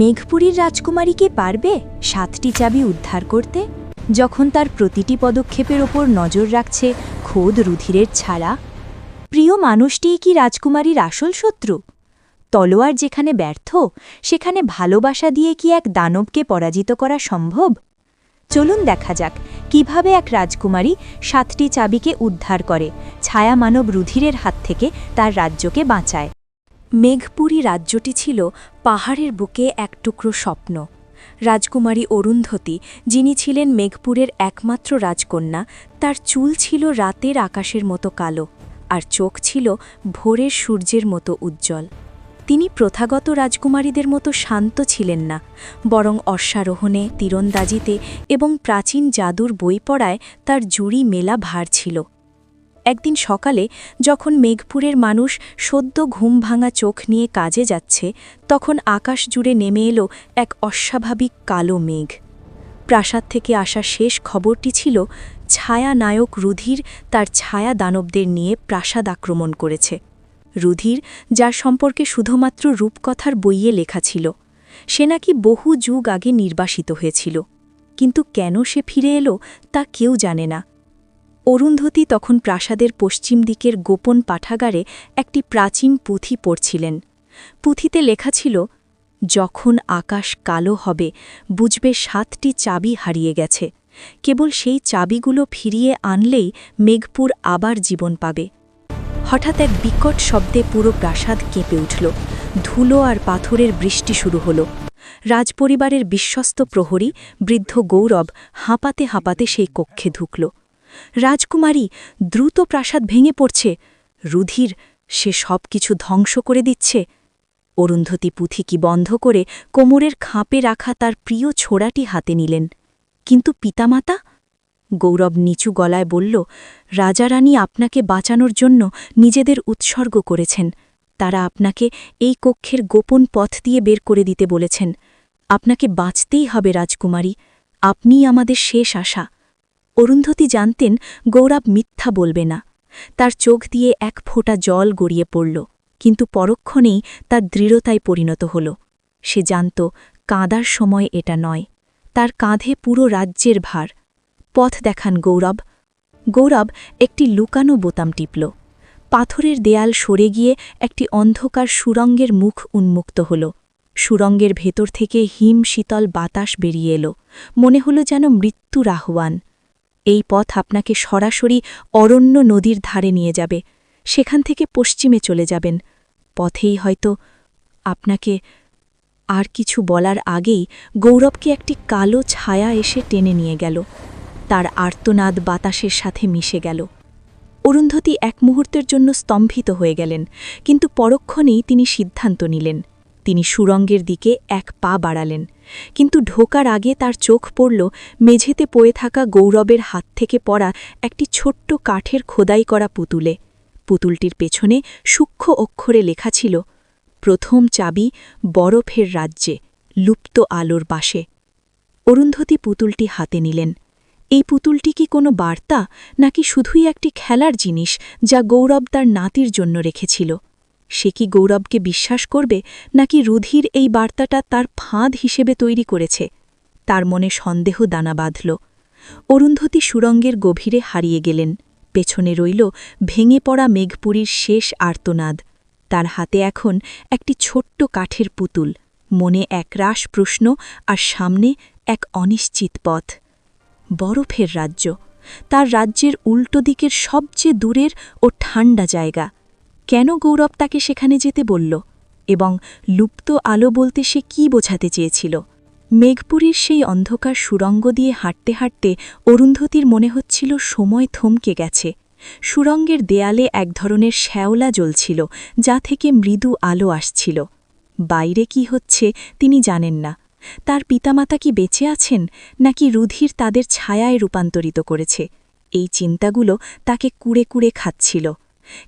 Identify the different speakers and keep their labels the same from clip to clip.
Speaker 1: মেঘপুরীর রাজকুমারী কি পারবে সাতটি চাবি উদ্ধার করতে? যখন তার প্রতিটি পদক্ষেপের ওপর নজর রাখছে খোদ রুধিরের ছাড়া। প্রিয় মানুষটিই কি রাজকুমারীর আসল শত্রু? তলোয়ার যেখানে ব্যর্থ, সেখানে ভালোবাসা দিয়ে কি এক দানবকে পরাজিত করা সম্ভব? চলুন দেখা যাক, কীভাবে এক রাজকুমারী সাতটি চাবিকে উদ্ধার করে ছায়া মানব রুধিরের হাত থেকে তার রাজ্যকে বাঁচায়। মেঘপুরী রাজ্যটি ছিল পাহাড়ের বুকে এক টুকরো স্বপ্ন। রাজকুমারী অরুন্ধতী, যিনি ছিলেন মেঘপুরের একমাত্র রাজকন্যা, তার চুল ছিল রাতের আকাশের মতো কালো আর চোখ ছিল ভোরের সূর্যের মতো উজ্জ্বল। তিনি প্রথাগত রাজকুমারীদের মতো শান্ত ছিলেন না, বরং অশ্বারোহণে, তীরন্দাজিতে এবং প্রাচীন জাদুর বই পড়ায় তার জুড়ি মেলা ভার ছিল। একদিন সকালে যখন মেঘপুরের মানুষ সদ্য ঘুম ভাঙা চোখ নিয়ে কাজে যাচ্ছে, তখন আকাশ জুড়ে নেমে এলো এক অস্বাভাবিক কালো মেঘ। প্রাসাদ থেকে আসা শেষ খবরটি ছিল ছায়া নায়ক রুধির তার ছায়া দানবদের নিয়ে প্রাসাদ আক্রমণ করেছে। রুধির, যার সম্পর্কে শুধুমাত্র রূপকথার বইয়ে লেখা ছিল, সে নাকি বহু যুগ আগে নির্বাসিত হয়েছিল। কিন্তু কেন সে ফিরে এলো তা কেউ জানে না। অরুন্ধতী তখন প্রাসাদের পশ্চিম দিকের গোপন পাঠাগারে একটি প্রাচীন পুঁথি পড়ছিলেন। পুঁথিতে লেখা ছিল, যখন আকাশ কালো হবে, বুঝবে সাতটি চাবি হারিয়ে গেছে। কেবল সেই চাবিগুলো ফিরিয়ে আনলেই মেঘপুর আবার জীবন পাবে। হঠাৎ এক বিকট শব্দে পুরো প্রাসাদ কেঁপে উঠল। ধুলো আর পাথরের বৃষ্টি শুরু হল। রাজপরিবারের বিশ্বস্ত প্রহরী, বৃদ্ধ গৌরব, হাঁপাতে হাঁপাতে সেই কক্ষে ঢুকল। রাজকুমারী দ্রুত প্রাসাদ ভেঙে পড়ছে। রুধির সে সব কিছু ধ্বংস করে দিচ্ছে। অরুন্ধতী পুঁথিকি বন্ধ করে কোমরের খাঁপে রাখা তার প্রিয় ছোড়াটি হাতে নিলেন। কিন্তু পিতামাতা? গৌরব নিচু গলায় বলল, রাজারানী আপনাকে বাঁচানোর জন্য নিজেদের উৎসর্গ করেছেন। তারা আপনাকে এই কক্ষের গোপন পথ দিয়ে বের করে দিতে বলেছেন। আপনাকে বাঁচতেই হবে রাজকুমারী। আপনিই আমাদের শেষ আশা। অরুন্ধতী জানতেন গৌরব মিথ্যা বলবে না। তার চোখ দিয়ে এক ফোঁটা জল গড়িয়ে পড়ল, কিন্তু পরক্ষণেই তার দৃঢ়তায় পরিণত হল। সে জানত, কাঁদার সময় এটা নয়, তার কাঁধে পুরো রাজ্যের ভার। পথ দেখান গৌরব। গৌরব একটি লুকানো বোতাম টিপল। পাথরের দেয়াল সরে গিয়ে একটি অন্ধকার সুরঙ্গের মুখ উন্মুক্ত হল। সুরঙ্গের ভেতর থেকে হিম শীতল বাতাস বেরিয়ে এলো। মনে হল যেন মৃত্যুর আহ্বান। এই পথ আপনাকে সরাসরি অরণ্য নদীর ধারে নিয়ে যাবে। সেখান থেকে পশ্চিমে চলে যাবেন। পথেই হয়তো আপনাকে আর কিছু বলার আগেই গৌরবকে একটি কালো ছায়া এসে টেনে নিয়ে গেল। তার আর্তনাদ বাতাসের সাথে মিশে গেল। অরুন্ধতী এক মুহূর্তের জন্য স্তম্ভিত হয়ে গেলেন, কিন্তু পরক্ষণেই তিনি সিদ্ধান্ত নিলেন। তিনি সুরঙ্গের দিকে এক পা বাড়ালেন। কিন্তু ঢোকার আগে তার চোখ পড়ল মেঝেতে পড়ে থাকা গৌরবের হাত থেকে পড়া একটি ছোট্ট কাঠের খোদাই করা পুতুলে। পুতুলটির পেছনে সূক্ষ্ম অক্ষরে লেখা ছিল, প্রথম চাবি বরফের রাজ্যে, লুপ্ত আলোর বাসে। অরুন্ধতী পুতুলটি হাতে নিলেন। এই পুতুলটি কি কোনো বার্তা, নাকি শুধুই একটি খেলার জিনিস, যা গৌরব তার নাতির জন্য রেখেছিল? সে কি গৌরবকে বিশ্বাস করবে, নাকি রুধির এই বার্তাটা তার ফাঁদ হিসেবে তৈরি করেছে? তার মনে সন্দেহ দানা বাঁধল। অরুন্ধতী সুরঙ্গের গভীরে হারিয়ে গেলেন। পেছনে রইল ভেঙে পড়া মেঘপুরীর শেষ আর্তনাদ। তার হাতে এখন একটি ছোট্ট কাঠের পুতুল। মনে এক রাস প্রশ্ন আর সামনে এক অনিশ্চিত পথ। বরফের রাজ্য। তার রাজ্যের উল্টো দিকের সবচেয়ে দূরের ও ঠান্ডা জায়গা। কেন গৌরব তাকে সেখানে যেতে বলল এবং লুপ্ত আলো বলতে সে কি বোঝাতে চেয়েছিল? মেঘপুরীর সেই অন্ধকার সুরঙ্গ দিয়ে হাঁটতে হাঁটতে অরুন্ধতির মনে হচ্ছিল সময় থমকে গেছে। সুরঙ্গের দেয়ালে এক ধরনের শ্যাওলা জ্বলছিল, যা থেকে মৃদু আলো আসছিল। বাইরে কি হচ্ছে তিনি জানেন না। তার পিতামাতা কি বেঁচে আছেন, নাকি রুধির তাদের ছায়ায় রূপান্তরিত করেছে? এই চিন্তাগুলো তাকে কুড়ে কুড়ে খাচ্ছিল।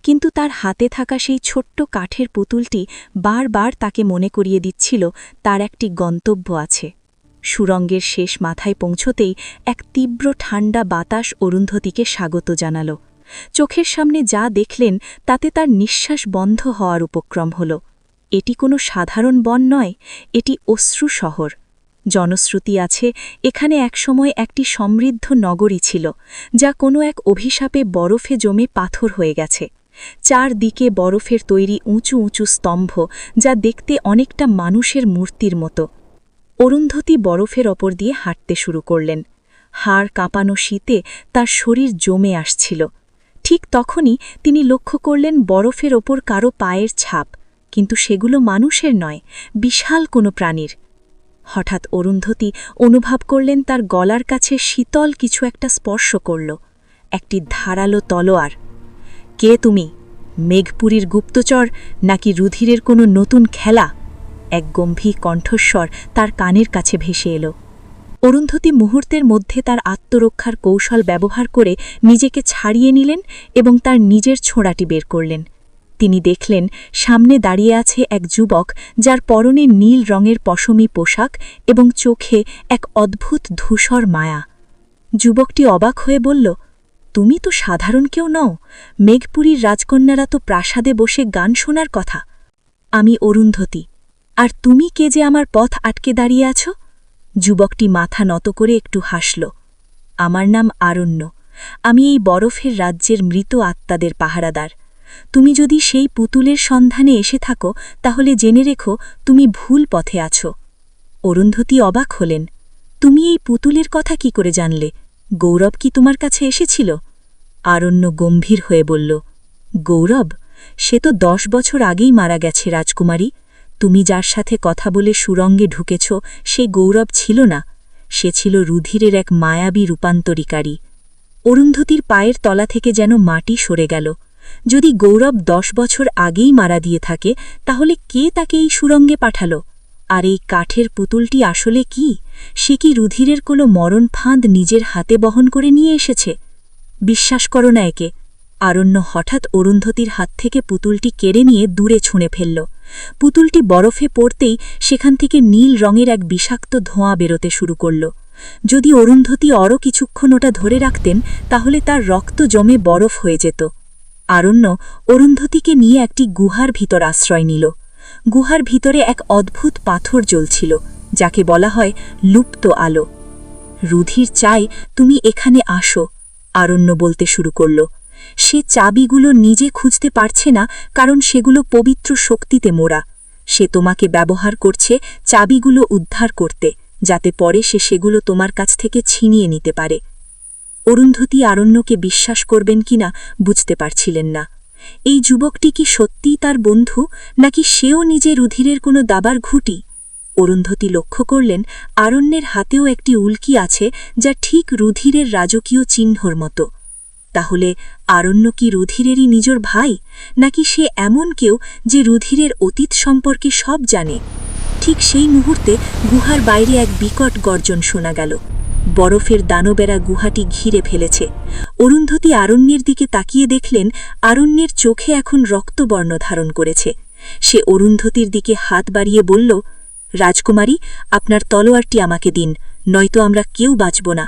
Speaker 1: কিন্তু তার হাতে থাকা সেই ছোট্ট কাঠের পুতুলটি বারবার তাকে মনে করিয়ে দিচ্ছিল, তার একটি গন্তব্য আছে। সুরঙ্গের শেষ মাথায় পৌঁছতেই এক তীব্র ঠান্ডা বাতাস অরুন্ধতিকে স্বাগত জানাল। চোখের সামনে যা দেখলেন, তাতে তার নিঃশ্বাস বন্ধ হওয়ার উপক্রম হল। এটি কোনো সাধারণ বন নয়, এটি অশ্রু শহর। জনশ্রুতি আছে, এখানে একসময় একটি সমৃদ্ধ নগরী ছিল, যা কোনো এক অভিশাপে বরফে জমে পাথর হয়ে গেছে। চারদিকে বরফের তৈরি উঁচু উঁচু স্তম্ভ, যা দেখতে অনেকটা মানুষের মূর্তির মতো। অরুন্ধতী বরফের ওপর দিয়ে হাঁটতে শুরু করলেন। হাড় কাঁপানো শীতে তার শরীর জমে আসছিল। ঠিক তখনই তিনি লক্ষ্য করলেন বরফের ওপর কারও পায়ের ছাপ, কিন্তু সেগুলো মানুষের নয়, বিশাল কোনো প্রাণীর। হঠাৎ অরুন্ধতী অনুভব করলেন তার গলার কাছে শীতল কিছু একটা স্পর্শ করল, একটি ধারালো তলোয়ার। কে তুমি? মেঘপুরীর গুপ্তচর নাকি রুধিরের কোনো নতুন খেলা? এক গম্ভীর কণ্ঠস্বর তার কানের কাছে ভেসে এলো। অরুন্ধতী মুহূর্তের মধ্যে তার আত্মরক্ষার কৌশল ব্যবহার করে নিজেকে ছাড়িয়ে নিলেন এবং তার নিজের ছোঁড়াটি বের করলেন। তিনি দেখলেন, সামনে দাঁড়িয়ে আছে এক যুবক যার পরনে নীল রঙের পশমি পোশাক এবং চোখে এক অদ্ভুত ধূসর মায়া। যুবকটি অবাক হয়ে বলল, তুমি তো সাধারণ কেউ নও। মেঘপুরীর রাজকন্যারা তো প্রাসাদে বসে গান শোনার কথা। আমি অরুন্ধতী। আর তুমি কে যে আমার পথ আটকে দাঁড়িয়ে আছো? যুবকটি মাথা নত করে একটু হাসল, আমার নাম আরণ্য। আমি এই বরফের রাজ্যের মৃত আত্মাদের পাহারাদার। তুমি যদি সেই পুতুলের সন্ধানে এসে থাকো, তাহলে জেনে রেখো তুমি ভুল পথে আছো। অরুন্ধতী অবাক হলেন। তুমি এই পুতুলের কথা কি করে জানলে? গৌরব কি তোমার কাছে এসেছিল? আরণ্য গম্ভীর হয়ে বলল, গৌরব, সে তো দশ বছর আগেই মারা গেছে রাজকুমারী। তুমি যার সাথে কথা বলে সুরঙ্গে ঢুকেছ, সে গৌরব ছিল না। সে ছিল রুধিরের এক মায়াবী রূপান্তরিকারী। অরুন্ধতির পায়ের তলা থেকে যেন মাটি সরে গেল। যদি গৌরব দশ বছর আগেই মারা দিয়ে থাকে, তাহলে কে তাকে এই সুরঙ্গে পাঠাল? আর এই কাঠের পুতুলটি আসলে কি? সে কি রুধিরের কোনো মরণ ফাঁদ নিজের হাতে বহন করে নিয়ে এসেছে? বিশ্বাস করো না একে। আরণ্য হঠাৎ অরুন্ধতির হাত থেকে পুতুলটি কেড়ে নিয়ে দূরে ছুঁড়ে ফেলল। পুতুলটি বরফে পড়তেই সেখান থেকে নীল রঙের এক বিষাক্ত ধোঁয়া বেরোতে শুরু করল। যদি অরুন্ধতী অরও কিছুক্ষণ ওটা ধরে রাখতেন, তাহলে তার রক্ত জমে বরফ হয়ে যেত। আরণ্য অরুন্ধতীকে নিয়ে একটি গুহার ভিতর আশ্রয় নিল। গুহার ভিতরে এক অদ্ভুত পাথর জ্বলছিল, যাকে বলা হয় লুপ্ত আলো। রুধির চাই, তুমি এখানে আসো, আরণ্য বলতে শুরু করল। সে চাবিগুলো নিজে খুঁজতে পারছে না, কারণ সেগুলো পবিত্র শক্তিতে মোড়া। সে তোমাকে ব্যবহার করছে চাবিগুলো উদ্ধার করতে, যাতে পরে সে সেগুলো তোমার কাছ থেকে ছিনিয়ে নিতে পারে। অরুন্ধতী আরণ্যকে বিশ্বাস করবেন কিনা বুঝতে পারছিলেন না। এই যুবকটি কি সত্যিই তার বন্ধু, নাকি সেও নিজে রুধিরের কোনো দাবার ঘুটি? অরুন্ধতী লক্ষ্য করলেন, আরণ্যের হাতেও একটি উল্কি আছে যা ঠিক রুধিরের রাজকীয় চিহ্নর মতো। তাহলে আরণ্য কি রুধিরেরই নিজর ভাই, নাকি সে এমন কেউ যে রুধিরের অতীত সম্পর্কে সব জানে? ঠিক সেই মুহূর্তে গুহার বাইরে এক বিকট গর্জন শোনা গেল। বরফের দানবেরা গুহাটি ঘিরে ফেলেছে। অরুন্ধতী আরণ্যের দিকে তাকিয়ে দেখলেন আরণ্যের চোখে এখন রক্তবর্ণ ধারণ করেছে। সে অরুন্ধতির দিকে হাত বাড়িয়ে বলল, রাজকুমারী, আপনার তলোয়ারটি আমাকে দিন, নয়তো আমরা কেউ বাঁচব না।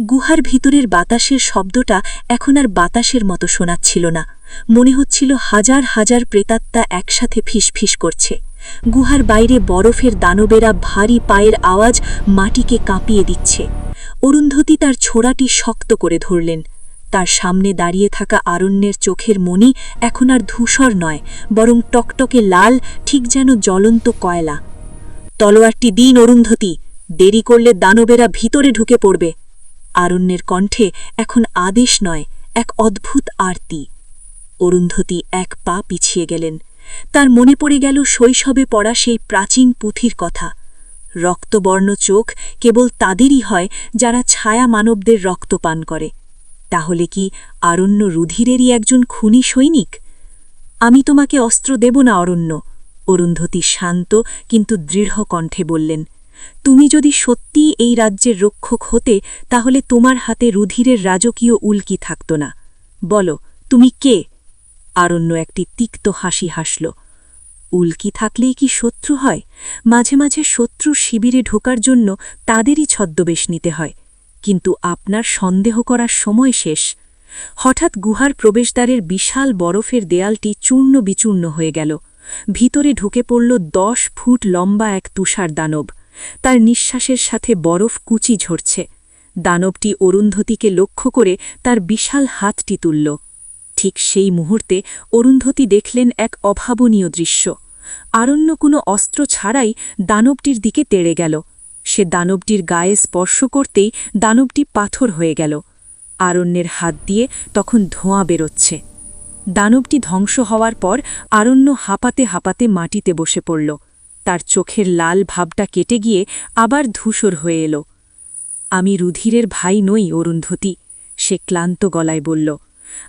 Speaker 1: গুহার ভিতরের বাতাসের শব্দটা এখন আর বাতাসের মতো শোনাচ্ছিল না। মনে হচ্ছিল হাজার হাজার প্রেতাত্মা একসাথে ফিসফিস করছে। গুহার বাইরে বরফের দানবেরা ভারী পায়ের আওয়াজ মাটিকে কাঁপিয়ে দিচ্ছে। অরুন্ধতী তার ছোড়াটি শক্ত করে ধরলেন। তার সামনে দাঁড়িয়ে থাকা আরণ্যের চোখের মনি এখন আর ধূসর নয়, বরং টকটকে লাল, ঠিক যেন জ্বলন্ত কয়লা। তলোয়ারটি দিন অরুন্ধতী, দেরি করলে দানবেরা ভিতরে ঢুকে পড়বে। আরণ্যের কণ্ঠে এখন আদেশ নয়, এক অদ্ভুত আরতি। অরুন্ধতী এক পা পিছিয়ে গেলেন। তার মনে পড়ে গেল শৈশবে পড়া সেই প্রাচীন পুঁথির কথা। রক্তবর্ণ চোখ কেবল তাদেরই হয় যারা ছায়া মানবদের রক্ত পান করে। তাহলে কি আরণ্য রুধিরেরই একজন খুনি সৈনিক? আমি তোমাকে অস্ত্র দেব না, অরণ্য, অরুন্ধতী শান্ত কিন্তু দৃঢ় কণ্ঠে বললেন। তুমি যদি সত্যিই এই রাজ্যের রক্ষক হতে, তাহলে তোমার হাতে রুধিরের রাজকীয় উল্কি থাকত না। বলো, তুমি কে? আরণ্য একটি তিক্ত হাসি হাসল। উল্কি থাকলেই কি শত্রু হয়? মাঝে মাঝে শত্রু শিবিরে ঢোকার জন্য তাদেরই ছদ্মবেশ নিতে হয়। কিন্তু আপনার সন্দেহ করার সময় শেষ। হঠাৎ গুহার প্রবেশদ্বারের বিশাল বরফের দেয়ালটি চূর্ণ বিচূর্ণ হয়ে গেল।
Speaker 2: ভিতরে ঢুকে পড়ল দশ ফুট লম্বা এক তুষার দানব। তার নিঃশ্বাসের সাথে বরফ কুচি ঝরছে। দানবটি অরুন্ধতিকে লক্ষ্য করে তার বিশাল হাতটি তুলল। ঠিক সেই মুহূর্তে অরুন্ধতী দেখলেন এক অভাবনীয় দৃশ্য। আরণ্য কোনো অস্ত্র ছাড়াই দানবটির দিকে তেড়ে গেল। সে দানবটির গায়ে স্পর্শ করতেই দানবটি পাথর হয়ে গেল। আরণ্যের হাত দিয়ে তখন ধোঁয়া বেরোচ্ছে। দানবটি ধ্বংস হওয়ার পর আরণ্য হাঁপাতে হাঁপাতে মাটিতে বসে পড়ল। তার চোখের লাল ভাবটা কেটে গিয়ে আবার ধূসর হয়ে এলো। আমি রুধিরের ভাই নই, অরুন্ধতী, সে ক্লান্ত গলায় বলল।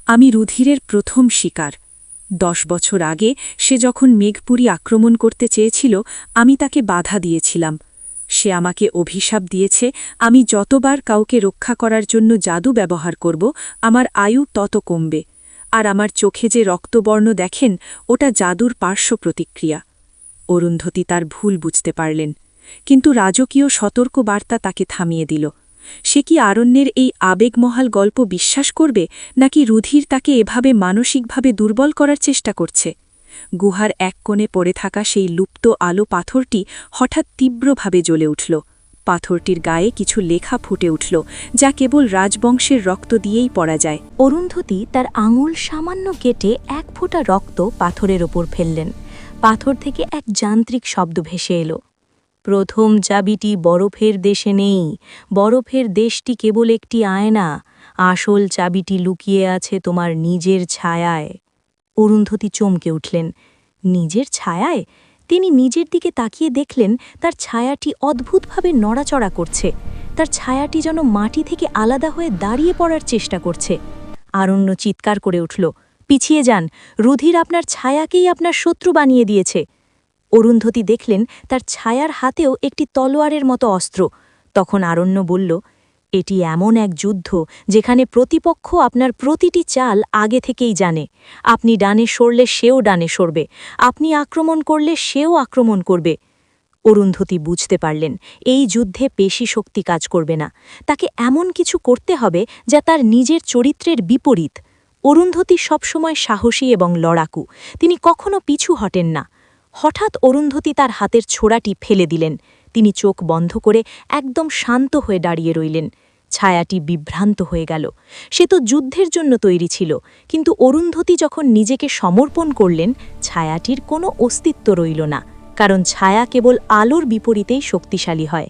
Speaker 2: আমি রুধিরের প্রথম শিকার। দশ বছর আগে সে যখন মেঘপুরী আক্রমণ করতে চেয়েছিল, আমি তাকে বাধা দিয়েছিলাম। সে আমাকে অভিশাপ দিয়েছে, আমি যতবার কাউকে রক্ষা করার জন্য জাদু ব্যবহার করব, আমার আয়ু তত কমবে। আর আমার চোখে যে রক্তবর্ণ দেখেন, ওটা জাদুর পার্শ্ব প্রতিক্রিয়া। অরুন্ধতী তার ভুল বুঝতে পারলেন, কিন্তু রাজকীয় সতর্ক বার্তা তাকে থামিয়ে দিল। সে কি আরণ্যের এই আবেগমহাল গল্প বিশ্বাস করবে, নাকি রুধির তাকে এভাবে মানসিকভাবে দুর্বল করার চেষ্টা করছে? গুহার এক কোণে পড়ে থাকা সেই লুপ্ত আলো পাথরটি হঠাৎ তীব্রভাবে জ্বলে উঠল। পাথরটির গায়ে কিছু লেখা ফুটে উঠল, যা কেবল রাজবংশের রক্ত দিয়েই পড়া যায়।
Speaker 1: অরুন্ধতী তার আঙুল সামান্য কেটে এক ফোঁটা রক্ত পাথরের ওপর ফেললেন। পাথর থেকে এক যান্ত্রিক শব্দ ভেসে এলো। প্রথম চাবিটি বরফের দেশে নেই। বরফের দেশটি কেবল একটি আয়না। আসল চাবিটি লুকিয়ে আছে তোমার নিজের ছায়ায়। অরুন্ধতী চমকে উঠলেন। নিজের ছায়ায়? তিনি নিজের দিকে তাকিয়ে দেখলেন, তার ছায়াটি অদ্ভুতভাবে নড়াচড়া করছে। তার ছায়াটি যেন মাটি থেকে আলাদা হয়ে দাঁড়িয়ে পড়ার চেষ্টা করছে। আরণ্য চিৎকার করে উঠল, পিছিয়ে যান। রুধির আপনার ছায়াকেই আপনার শত্রু বানিয়ে দিয়েছে। অরুন্ধতী দেখলেন তার ছায়ার হাতেও একটি তলোয়ারের মতো অস্ত্র। তখন আরণ্য বলল, এটি এমন এক যুদ্ধ যেখানে প্রতিপক্ষ আপনার প্রতিটি চাল আগে থেকেই জানে। আপনি ডানে সরলে সেও ডানে সরবে। আপনি আক্রমণ করলে সেও আক্রমণ করবে অরুন্ধতী বুঝতে পারলেন, এই যুদ্ধে পেশি শক্তি কাজ করবে না। তাকে এমন কিছু করতে হবে যা তার নিজের চরিত্রের বিপরীত। অরুন্ধতী সবসময় সাহসী এবং লড়াকু। তিনি কখনো পিছু হটেন না। হঠাৎ অরুন্ধতী তার হাতের ছোড়াটি ফেলে দিলেন। তিনি চোখ বন্ধ করে একদম শান্ত হয়ে দাঁড়িয়ে রইলেন। ছায়াটি বিভ্রান্ত হয়ে গেল। সে তো যুদ্ধের জন্য তৈরি ছিল, কিন্তু অরুন্ধতী যখন নিজেকে সমর্পণ করলেন, ছায়াটির কোনো অস্তিত্ব রইল না, কারণ ছায়া কেবল আলোর বিপরীতেই শক্তিশালী হয়।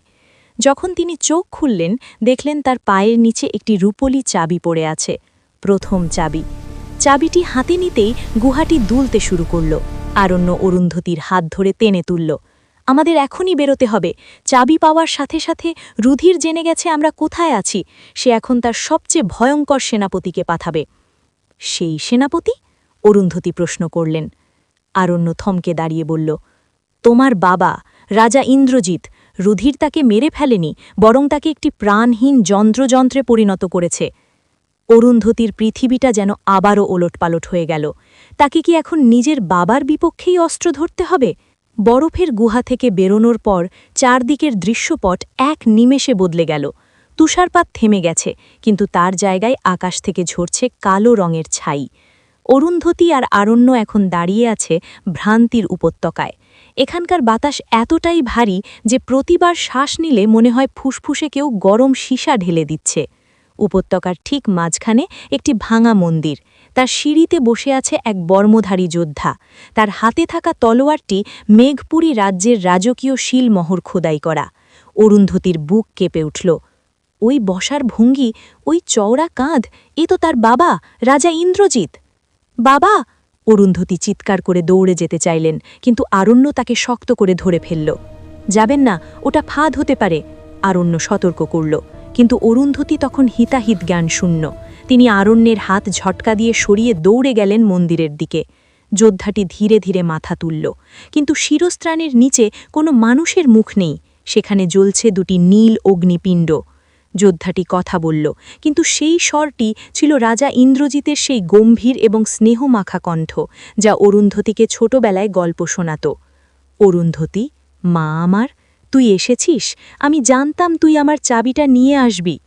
Speaker 1: যখন তিনি চোখ খুললেন, দেখলেন তার পায়ের নিচে একটি রূপলি চাবি পড়ে আছে, প্রথম চাবি। চাবিটি হাতে নিতেই গুহাটি দুলতে শুরু করল। আরণ্য অরুন্ধতির হাত ধরে টেনে তুলল। আমাদের এখনই বেরোতে হবে। চাবি পাওয়ার সাথে সাথে রুধির জেনে গেছে আমরা কোথায় আছি। সে এখন তার সবচেয়ে ভয়ঙ্কর সেনাপতিকে পাঠাবে। সেই সেনাপতি? অরুন্ধতী প্রশ্ন করলেন। আরণ্য থমকে দাঁড়িয়ে বলল, তোমার বাবা, রাজা ইন্দ্রজিৎ, রুধির তাকে মেরে ফেলেনি, বরং তাকে একটি প্রাণহীন যন্ত্রযন্ত্রে পরিণত করেছে। অরুন্ধতির পৃথিবীটা যেন আবারও ওলটপালট হয়ে গেল। তাকে কি এখন নিজের বাবার বিপক্ষেই অস্ত্র ধরতে হবে? বরফের গুহা থেকে বেরোনোর পর চারদিকের দৃশ্যপট এক নিমেষে বদলে গেল। তুষারপাত থেমে গেছে, কিন্তু তার জায়গায় আকাশ থেকে ঝরছে কালো রঙের ছাই। অরুন্ধতী আর আরণ্য এখন দাঁড়িয়ে আছে ভ্রান্তির উপত্যকায়। এখানকার বাতাস এতটাই ভারী যে প্রতিবার শ্বাস নিলে মনে হয় ফুসফুসে কেউ গরম সীসা ঢেলে দিচ্ছে। উপত্যকার ঠিক মাঝখানে একটি ভাঙা মন্দির। তার সিঁড়িতে বসে আছে এক বর্মধারী যোদ্ধা। তার হাতে থাকা তলোয়ারটি মেঘপুরী রাজ্যের রাজকীয় শিলমোহর খোদাই করা। অরুন্ধতির বুক কেঁপে উঠল। ওই বসার ভঙ্গি, ওই চওড়া কাঁধ, এ তো তার বাবা, রাজা ইন্দ্রজিৎ। বাবা! অরুন্ধতী চিৎকার করে দৌড়ে যেতে চাইলেন, কিন্তু আরণ্য তাকে শক্ত করে ধরে ফেলল। যাবেন না, ওটা ফাঁদ হতে পারে, আরণ্য সতর্ক করল। কিন্তু অরুন্ধতী তখন হিতাহিত জ্ঞান শূন্য তিনি আরণ্যের হাত ঝটকা দিয়ে সরিয়ে দৌড়ে গেলেন মন্দিরের দিকে। যোদ্ধাটি ধীরে ধীরে মাথা তুলল। কিন্তু শিরস্ত্রাণের নিচে কোনো মানুষের মুখ নেই। সেখানে জ্বলছে দুটি নীল অগ্নিপিণ্ড। যোদ্ধাটি কথা বলল, কিন্তু সেই স্বরটি ছিল রাজা ইন্দ্রজিতের সেই গম্ভীর এবং স্নেহমাখা কণ্ঠ, যা অরুন্ধতীকে ছোটবেলায় গল্প শোনাত। অরুন্ধতী, মা আমার তুই এসেছিস? আমি জানতাম তুই আমার চাবিটা নিয়ে আসবি।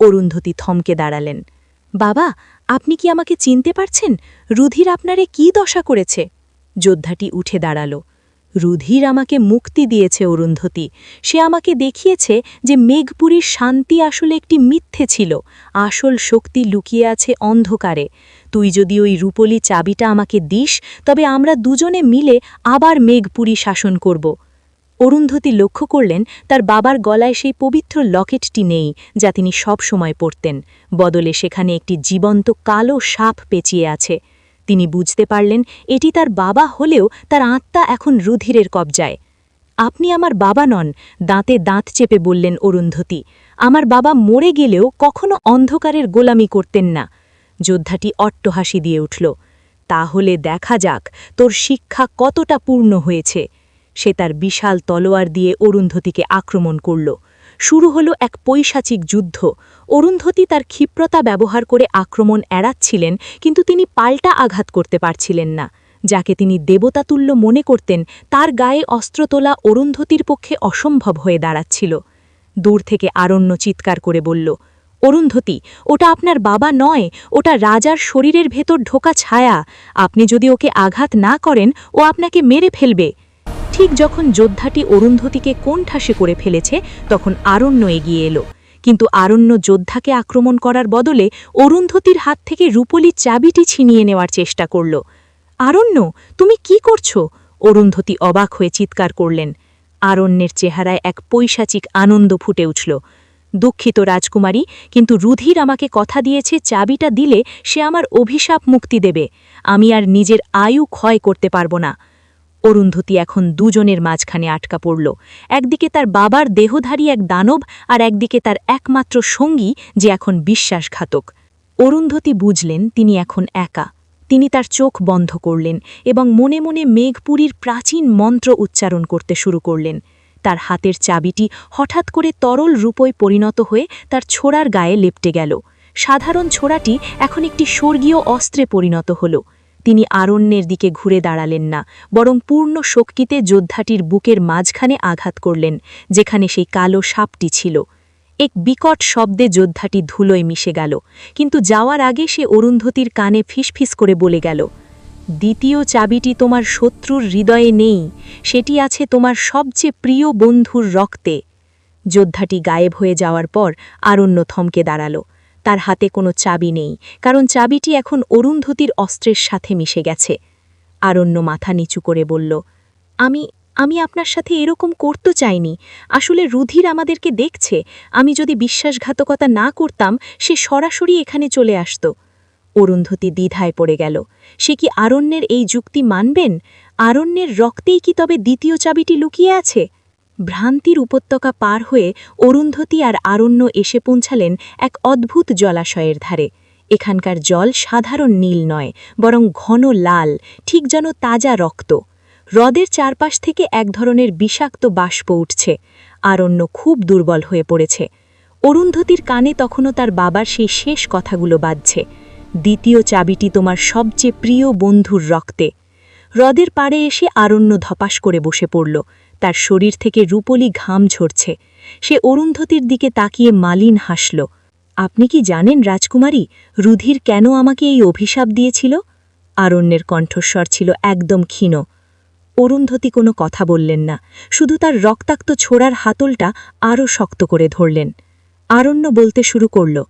Speaker 1: অরুন্ধতী থমকে দাঁড়ালেন। বাবা, আপনি কি আমাকে চিনতে পারছেন? রুধির আপনারে কি দশা করেছে?
Speaker 2: যোদ্ধাটি উঠে দাঁড়াল। রুধির আমাকে মুক্তি দিয়েছে, অরুন্ধতী। সে আমাকে দেখিয়েছে যে মেঘপুরীর শান্তি আসলে একটি মিথ্যে ছিল। আসল শক্তি লুকিয়ে আছে অন্ধকারে। তুই যদি ওই রূপলি চাবিটা আমাকে দিস, তবে আমরা দুজনে মিলে আবার মেঘপুরী শাসন করব। অরুন্ধতী লক্ষ্য করলেন, তার বাবার গলায় সেই পবিত্র লকেটটি নেই, যা তিনি সব সময় পরতেন। বদলে সেখানে একটি জীবন্ত কালো সাপ পেঁচিয়ে আছে। তিনি বুঝতে পারলেন, এটি তার বাবা হলেও তার আত্মা এখন রুধিরের কবজায়। আপনি আমার বাবা নন দাঁতে দাঁত চেপে বললেন অরুন্ধতী। আমার বাবা মরে গেলেও কখনো অন্ধকারের গোলামি করতেন না যোদ্ধাটি অট্টহাসি দিয়ে উঠল। তাহলে দেখা যাক তোর শিক্ষা কতটা পূর্ণ হয়েছে সে তার বিশাল তলোয়ার দিয়ে অরুন্ধতীকে আক্রমণ করল। শুরু হলো এক পৈশাচিক যুদ্ধ। অরুন্ধতী তার ক্ষিপ্রতা ব্যবহার করে আক্রমণ এড়াচ্ছিলেন, কিন্তু তিনি পাল্টা আঘাত করতে পারছিলেন না। যাকে তিনি দেবতাতুল্য মনে করতেন, তার গায়ে অস্ত্র তোলা অরুন্ধতীর পক্ষে অসম্ভব হয়ে দাঁড়াচ্ছিল। দূর থেকে আরণ্য চিৎকার করে বলল, অরুন্ধতী, ওটা আপনার বাবা নয়, ওটা রাজার শরীরের ভেতর ঢোকা ছায়া। আপনি যদি ওকে আঘাত না করেন, ও আপনাকে মেরে ফেলবে। ঠিক যখন যোদ্ধাটি অরুন্ধতীকে কোণঠাসে করে ফেলেছে, তখন আরণ্য এগিয়ে এলো। কিন্তু আরণ্য যোদ্ধাকে আক্রমণ করার বদলে অরুন্ধতীর হাত থেকে রূপলি চাবিটি ছিনিয়ে নেওয়ার চেষ্টা করল। আরণ্য, তুমি কি করছ? অরুন্ধতী অবাক হয়ে চিৎকার করলেন। আরণ্যের চেহারায় এক পৈশাচিক আনন্দ ফুটে উঠল। দুঃখিত রাজকুমারী, কিন্তু রুধির আমাকে কথা দিয়েছে, চাবিটা দিলে সে আমার অভিশাপ মুক্তি দেবে। আমি আর নিজের আয়ু ক্ষয় করতে পারব না। অরুন্ধতী এখন দুজনের মাঝখানে আটকা পড়ল। একদিকে তার বাবার দেহধারী এক দানব আর একদিকে তার একমাত্র সঙ্গী যে এখন বিশ্বাসঘাতক। অরুন্ধতী বুঝলেন তিনি এখন একা। তিনি তার চোখ বন্ধ করলেন এবং মনে মনে মেঘপুরীর প্রাচীন মন্ত্র উচ্চারণ করতে শুরু করলেন। তার হাতের চাবিটি হঠাৎ করে তরল রূপই পরিণত হয়ে তার ছোড়ার গায়ে লেপটে গেল। সাধারণ ছোড়াটি এখন একটি স্বর্গীয় অস্ত্রে পরিণত হল। তিনি আরণ্যের দিকে ঘুরে দাঁড়ালেন না, বরং পূর্ণ শক্তিতে যোদ্ধাটির বুকের মাঝখানে আঘাত করলেন, যেখানে সেই কালো সাপটি ছিল। এক বিকট শব্দে যোদ্ধাটি ধুলোয় মিশে গেল, কিন্তু যাওয়ার আগে সে অরুন্ধতির কানে ফিসফিস করে বলে গেল, দ্বিতীয় চাবিটি তোমার শত্রুর হৃদয়ে নেই, সেটি আছে তোমার সবচেয়ে প্রিয় বন্ধুর রক্তে। যোদ্ধাটি গায়েব হয়ে যাওয়ার পর আরণ্য থমকে দাঁড়াল। তার হাতে কোনো চাবি নেই, কারণ চাবিটি এখন অরুন্ধতির অস্ত্রের সাথে মিশে গেছে। আরণ্য মাথা নিচু করে বলল, আমি আমি আপনার সাথে এরকম করতে চাইনি। আসলে রুধির আমাদেরকে দেখছে। আমি যদি বিশ্বাসঘাতকতা না করতাম, সে সরাসরি এখানে চলে আসত। অরুন্ধতী দ্বিধায় পড়ে গেল, সে কি আরণ্যের এই যুক্তি মানবেন? আরণ্যের রক্তেই কি তবে দ্বিতীয় চাবিটি লুকিয়ে আছে? ভ্রান্তির উপত্যকা পার হয়ে অরুন্ধতী আর আরণ্য এসে পৌঁছালেন এক অদ্ভুত জলাশয়ের ধারে। এখানকার জল সাধারণ নীল নয়, বরং ঘন লাল, ঠিক যেন তাজা রক্ত। হ্রদের চারপাশ থেকে এক ধরনের বিষাক্ত বাষ্প উঠছে। আরণ্য খুব দুর্বল হয়ে পড়েছে। অরুন্ধতির কানে তখনও তার বাবার সেই শেষ কথাগুলো বাজছে। দ্বিতীয় চাবিটি তোমার সবচেয়ে প্রিয় বন্ধুর রক্তে। হ্রদের পাড়ে এসে আরণ্য ধপাস করে বসে পড়ল। তার শরীর থেকে রূপলি ঘাম ঝরছে। সে অরুন্ধতির দিকে তাকিয়ে মালিন হাসল। আপনি কি জানেন রাজকুমারী, রুধির কেন আমাকে এই অভিশাপ দিয়েছিল? আরণ্যের কণ্ঠস্বর ছিল একদম ক্ষীণ। অরুন্ধতী কোনো কথা বললেন না। শুধু তার রক্তাক্ত ছোড়ার হাতলটা আরও শক্ত করে ধরলেন। আরণ্য বলতে শুরু করল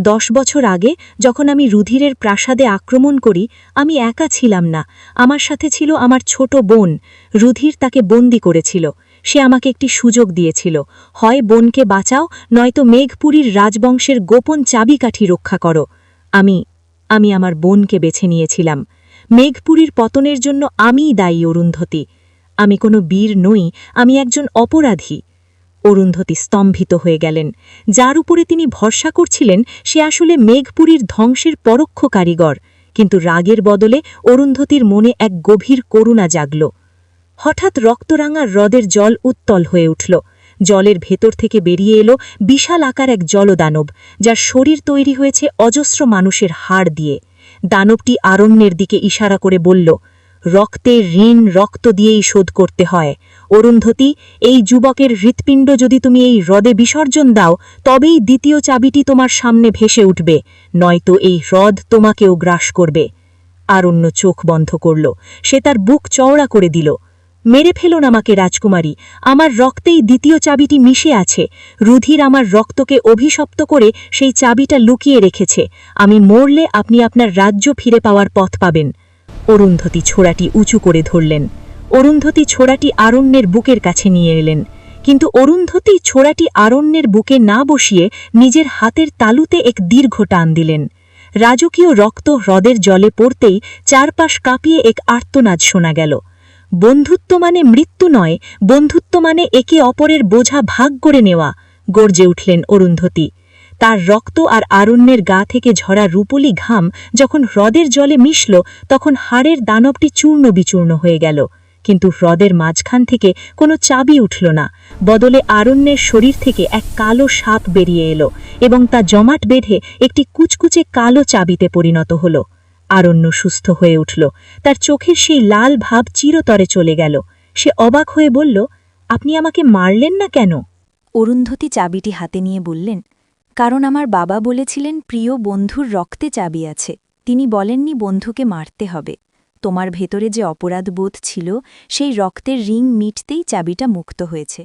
Speaker 2: দশ বছর আগে যখন আমি রুধিরের প্রাসাদে আক্রমণ করি, আমি একা ছিলাম না। আমার সাথে ছিল আমার ছোট বোন। রুধির তাকে বন্দি করেছিল। সে আমাকে একটি সুযোগ দিয়েছিল। হয় বোনকে বাঁচাও, নয়তো মেঘপুরীর রাজবংশের গোপন চাবিকাঠি রক্ষা করো। আমি আমি আমার বোনকে বেছে নিয়েছিলাম। মেঘপুরীর পতনের জন্য আমিই দায়ী অরুন্ধতী। আমি কোনো বীর নই, আমি একজন অপরাধী। অরুন্ধতী স্তম্ভিত হয়ে গেলেন। যার উপরে তিনি ভরসা করছিলেন, সে আসলে মেঘপুরীর ধ্বংসের পরোক্ষ কারিগর। কিন্তু রাগের বদলে অরুন্ধতির মনে এক গভীর করুণা জাগল। হঠাৎ রক্তরাঙা হ্রদের জল উত্তল হয়ে উঠল। জলের ভেতর থেকে বেরিয়ে এলো বিশাল আকার এক জলদানব, যার শরীর তৈরি হয়েছে অজস্র মানুষের হাড় দিয়ে। দানবটি আরণ্যের দিকে ইশারা করে বলল, রক্তের ঋণ রক্ত দিয়েই শোধ করতে হয়। অরুন্ধতী এই যুবকের হৃৎপিণ্ড যদি তুমি এই হ্রদে বিসর্জন দাও, তবেই দ্বিতীয় চাবিটি তোমার সামনে ভেসে উঠবে, নয়তো এই হ্রদ তোমাকেও গ্রাস করবে। আরণ্য চোখ বন্ধ করল, সে তার বুক চওড়া করে দিল, মেরে ফেলুন আমাকে রাজকুমারী, আমার রক্তেই দ্বিতীয় চাবিটি মিশে আছে, রুধির আমার রক্তকে অভিশপ্ত করে সেই চাবিটা লুকিয়ে রেখেছে, আমি মরলে আপনি আপনার রাজ্য ফিরে পাওয়ার পথ পাবেন। অরুন্ধতী ছোড়াটি উঁচু করে ধরলেন। অরুন্ধতী ছোড়াটি আরণ্যের বুকের কাছে নিয়ে এলেন। কিন্তু অরুন্ধতী ছোড়াটি আরণ্যের বুকে না বসিয়ে নিজের হাতের তালুতে এক দীর্ঘ টান দিলেন। রাজকীয় রক্ত হ্রদের জলে পড়তেই চারপাশ কাঁপিয়ে এক আর্তনাদ শোনা গেল। বন্ধুত্ব মানে মৃত্যু নয়, বন্ধুত্ব মানে একে অপরের বোঝা ভাগ করে নেওয়া, গর্জে উঠলেন অরুন্ধতী। তার রক্ত আর আরণ্যের গা থেকে ঝরা রূপলি ঘাম যখন হ্রদের জলে মিশল, তখন হাড়ের দানবটি চূর্ণ বিচূর্ণ হয়ে গেল। কিন্তু হ্রদের মাঝখান থেকে কোনো চাবি উঠল না। বদলে আরণ্যের শরীর থেকে এক কালো সাপ বেরিয়ে এলো এবং তা জমাট বেঁধে একটি কুচকুচে কালো চাবিতে পরিণত হল। আরণ্য সুস্থ হয়ে উঠল। তার চোখের সেই লাল ভাব চিরতরে চলে গেল। সে অবাক হয়ে বলল, আপনি আমাকে মারলেন না কেন?
Speaker 1: অরুন্ধতী চাবিটি হাতে নিয়ে বললেন, কারণ আমার বাবা বলেছিলেন প্রিয় বন্ধুর রক্তে চাবি আছে। তিনি বলেননি বন্ধুকে মারতে হবে। তোমার ভেতরে যে অপরাধ বোধ ছিল সেই রক্তের রিং মিটতেই চাবিটা মুক্ত হয়েছে।